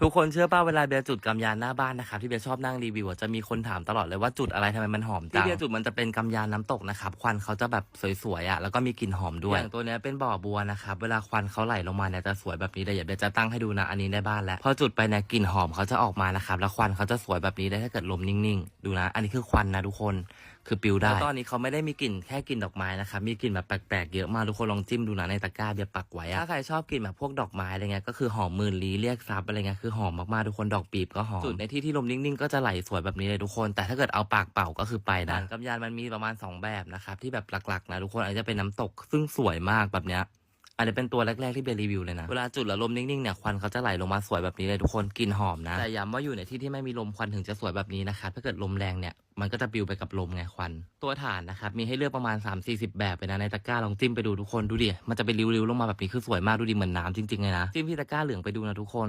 ทุกคนเชื่อป่ะเวลาเบียร์จุดกำยานหน้าบ้านนะครับที่เบียร์ชอบนั่งรีวิวอะจะมีคนถามตลอดเลยว่าจุดอะไรทำไมมันหอมจังที่เบียร์จุดมันจะเป็นกำยานน้ำตกนะครับควันเขาจะแบบสวยๆอะแล้วก็มีกลิ่นหอมด้วยอย่างตัวเนี้ยเป็นบ่อบัวนะครับเวลาควันเขาไหลลงมาเนี่ยจะสวยแบบนี้เลยเดี๋ยวเบียร์จะตั้งให้ดูนะอันนี้ในบ้านแล้วพอจุดไปเนี่ยกลิ่นหอมเขาจะออกมานะครับแล้วควันเขาจะสวยแบบนี้ได้ถ้าเกิดลมนิ่งๆ ดูนะ อันนี้คือควันนะทุกคนคือปิวได้แล้วตอนนี้เขาไม่ได้มีกลิ่นแค่กลิ่นดอกไม้นะครับมีกลิ่นแบบแปลกๆเยอะมากทุกคนลองจิ้มดูนะในตะกร้าเบียร์ปักไว้อะถ้าใครชอบกลิ่นแบบพวกดอกไม้อะไรเงี้ยก็คือหอมหมื่นลี้เรียกทรัพย์อะไรเงี้ยคือหอมมากๆทุกคนดอกปีบก็หอมจุดในที่ที่ลมนิ่งๆก็จะไหลสวยแบบนี้เลยทุกคน แต่ถ้าเกิดเอาปากเป่าก็คือไปนะกำยานมันมีประมาณ 2 แบบนะครับที่แบบหลักๆนะทุกคนอันนี้จะเป็นน้ำตกซึ่งสวยมากแบบเนี้ยอันนี้เป็นตัวแรก ๆ ที่เบยร์รีวิวเลยนะ เวลาจุดแล้วลมนิ่ง ๆ เนี่ย ควันเขาจะไหลลงมาสวยแบบนี้เลยทุกคนกลิ่นหอมนะ แต่ย้ำว่าอยู่ในที่ที่ไม่มีลมควันถึงจะสวยแบบนี้นะครับถ้าเกิดลมแรงเนี่ย มันก็จะปลิวไปกับลมไงควัน ตัวฐานนะครับ มีให้เลือกประมาณ 3 4 0 แบบไปนะ ในตะกร้าลองจิ้มไปดูทุกคนดูดิ มันจะเป็นริ้วๆลงมาแบบนี้คือสวยมากดูดิเหมือนน้ำจริงๆเลยนะ จิ้มที่ตะกร้าเหลืองไปดูนะทุกคน